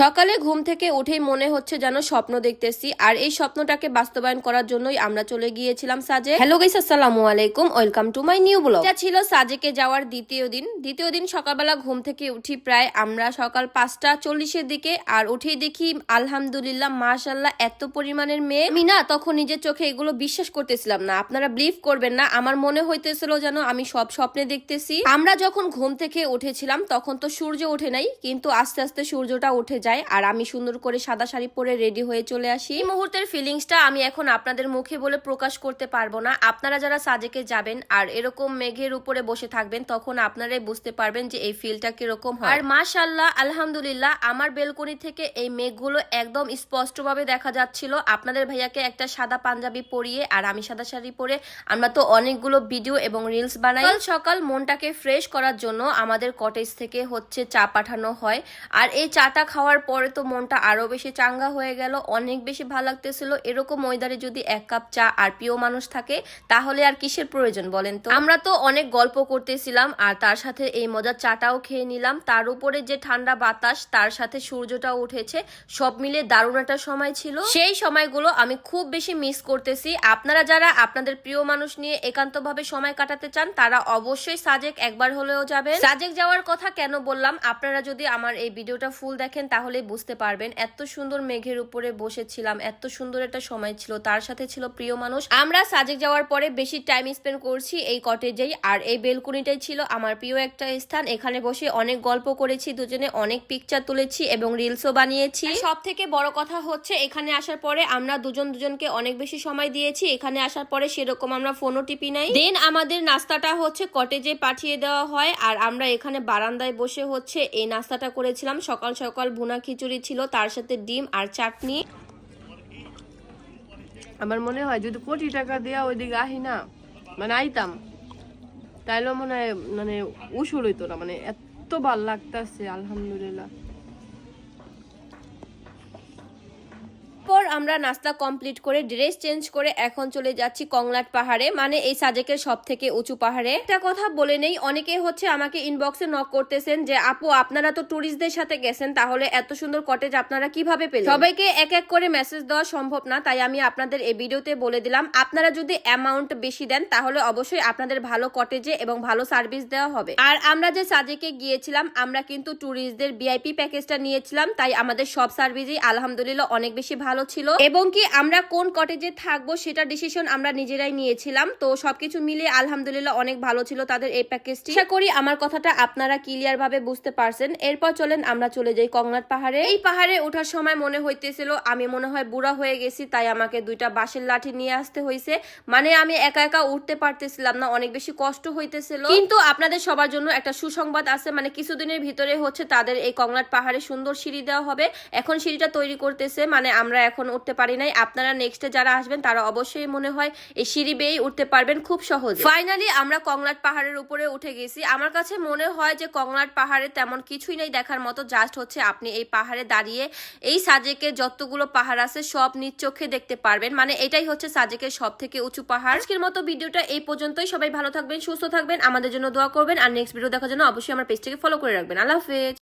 সকালে ঘুম থেকে উঠেই মনে হচ্ছে যেন স্বপ্ন দেখতেছি, আর এই স্বপ্নটাকে বাস্তবায়ন করার জন্যই আমরা চলে গিয়েছিলাম সাজে। হ্যালো গাইস আসসালামু আলাইকুম welcome to my new blog এটা ছিল সাজেকে যাওয়ার দ্বিতীয় দিন। দ্বিতীয় দিন সকালবেলা ঘুম থেকে উঠি প্রায় আমরা সকাল পাঁচটা চল্লিশের দিকে, আর উঠেই দেখি আলহামদুলিল্লাহ মাশাল্লাহ এত পরিমাণের মেয়ে। আমি না তখন নিজের চোখে এগুলো বিশ্বাস করতেছিলাম না। আপনারা বিলিভ করবেন না, আমার মনে হইতেছিল যেন আমি সব স্বপ্নে দেখতেছি। আমরা যখন ঘুম থেকে উঠেছিলাম, তখন তো সূর্য ওঠে নাই, কিন্তু আস্তে আস্তে সূর্যটা উঠে যায়। আর আমি সুন্দর করে সাদা শাড়ি পরে রেডি হয়ে চলে আসি। এই মুহূর্তের ফিলিংসটা আমি এখন আপনাদের মুখে বলে প্রকাশ করতে পারব না। আপনারা যারা সাজেকে যাবেন আর এরকম মেঘের উপরে বসে থাকবেন, তখন আপনারাই বুঝতে পারবেন যে এই ফিলটা কীরকম হয়। আর মাশাল্লাহ আলহামদুলিল্লাহ, আমার বেলকনি থেকে এই মেঘগুলো একদম স্পষ্টভাবে দেখা যাচ্ছিল। আপনাদের ভাইয়াকে একটা সাদা পাঞ্জাবি পরিয়ে আর আমি সাদা শাড়ি পরে আমরা তো অনেকগুলো ভিডিও এবং রিলস বানাই। সকাল মনটাকে ফ্রেশ করার জন্য আমাদের কটেজ থেকে হচ্ছে চা পাঠানো হয়। আর এই চাটা খাওয়ার পরে তো মনটা আরও বেশি চাঙ্গা হয়ে গেল, অনেক বেশি ভালো লাগতেছিল। এরকম ওয়েদারে যদি এক কাপ চা আর প্রিয় মানুষ থাকে, তাহলে আর কিসের প্রয়োজন বলেন তো? আমরা তো অনেক গল্প করতেছিলাম আর তার সাথে এই মজার চাটাও খেয়ে নিলাম। তার উপরে যে ঠান্ডা বাতাস, তার সাথে সূর্যটাও উঠেছে। সব মিলে দারুণ একটা সময় ছিল। সেই সময়গুলো আমি খুব বেশি মিস করতেছি। আপনারা যারা আপনাদের প্রিয় মানুষ নিয়ে একান্তভাবে সময় কাটাতে চান, তারা অবশ্যই সাজেক একবার হলেও যাবেন। সাজেক যাওয়ার কথা কেন বললাম? আপনারা যদি আমার এই ভিডিওটা ফুল দেখেন, তাহলে বুঝতে পারবেন, এত সুন্দর মেঘের উপরে বসেছিলাম, এত সুন্দর একটা সময় ছিল, তার সাথে ছিল প্রিয় মানুষ। আমরা সাজেক যাওয়ার পরে বেশি টাইম স্পেন্ড করছি এই কটেজেই আর এই বেলকুনিটাই ছিল আমার প্রিয় একটা স্থান। এখানে বসে অনেক গল্প করেছি, দুজনে অনেক পিকচার তুলেছি এবং রিলসও বানিয়েছি। সব থেকে বড় কথা হচ্ছে, এখানে আসার পরে আমরা দুজন দুজনকে অনেক বেশি সময় দিয়েছি, এখানে আসার পরে সেরকম আমরা ফোনও টিপি নাই। দেন আমাদের নাস্তাটা হচ্ছে কটেজে পাঠিয়ে দেওয়া হয়, আর আমরা এখানে বারান্দায় বসে হচ্ছে এই নাস্তাটা করেছিলাম। সকাল সকাল ভুনা খিচুড়ি ছিল তার সাথে ডিম আর চাটনি। আমার মনে হয় যদি কোটি টাকা দেওয়া ওইদিকে আহি না মানে আইতাম তাইলেও মনে হয় মানে উসুর হইতো না মানে এত ভালো লাগতেছে আলহামদুলিল্লাহ। পর আমরা নাস্তা কমপ্লিট করে ড্রেস চেঞ্জ করে এখন চলে যাচ্ছি কংলাট পাহাড়ে মানে এই সাজেকের সব থেকে উঁচু পাহাড়ে। একটা কথা বলে নেই, অনেকে হচ্ছে আমাকে ইনবক্সে নক করতেছেন যে, আপু, আপনারা তো টুরিস্টদের সাথে গেছেন, তাহলে এত সুন্দর কটেজ আপনারা কীভাবে পেলেন? সবাইকে এক এক করে মেসেজ দেওয়া সম্ভব না, তাই আমি আপনাদের এই ভিডিওতে বলে দিলাম, আপনারা যদি অ্যামাউন্ট বেশি দেন, তাহলে অবশ্যই আপনাদের ভালো কটেজে এবং ভালো সার্ভিস দেওয়া হবে। আর আমরা যে সাজেকে গিয়েছিলাম, আমরা কিন্তু ট্যুরিস্টদের ভিআইপি প্যাকেজটা নিয়েছিলাম, তাই আমাদের সব সার্ভিসই আলহামদুলিল্লাহ অনেক বেশি ভালো ছিল এবং কি আমরা কোন কটেজে থাকব সেটা ডিসিশন আমরা নিজেরাই নিয়েছিলাম। তো সবকিছু মিলিয়ে আলহামদুলিল্লাহ অনেক ভালো ছিল তাদের এই প্যাকেজটি আশা করি আমার কথাটা আপনারা ক্লিয়ার ভাবে বুঝতে পারছেন। এরপর চলেন আমরা চলে যাই কংলাট পাহাড়ে। এই পাহাড়ে ওঠার সময় মনে হইতেছিল, আমি মনে হয় বুড়া হয়ে গেছি, তাই আমাকে দুইটা বাঁশের লাঠি নিয়ে আসতে হয়েছে মানে আমি একা একা উঠতে পারতেছিলাম না, অনেক বেশি কষ্ট হইতেছিল। কিন্তু আপনাদের সবার জন্য একটা সুসংবাদ আছে মানে কিছুদিনের ভিতরে হচ্ছে তাদের এই কংলাট পাহাড়ে সুন্দর সিঁড়ি দেওয়া হবে। এখন সিঁড়িটা তৈরি করতেছে মানে আমরা এখন উঠতে পারি নাই। আপনারা নেক্সটে যারা আসবেন, তারা অবশ্যই মনে হয় এই সিঁড়ি বেয়ে উঠতে পারবেন খুব সহজ। ফাইনালি আমরা কংলাট পাহাড়ের উপরে উঠে গেছি। আমার কাছে মনে হয় যে কংলাট পাহাড়ে তেমন কিছুই নেই দেখার মতো জাস্ট হচ্ছে আপনি এই পাহাড়ে দাঁড়িয়ে এই সাজেকে যতগুলো পাহাড় আছে, সব নিজ চোখে দেখতে পারবেন। মানে এটাই হচ্ছে সাজেকের সব থেকে উঁচু পাহাড়। আজকের মতো ভিডিওটা এই পর্যন্তই। সবাই ভালো থাকবেন, সুস্থ থাকবেন, আমাদের জন্য দোয়া করবেন। আর নেক্সট ভিডিও দেখার জন্য অবশ্যই আমার পেজটাকে ফলো করে রাখবেন। আল্লাহ হাফেজ।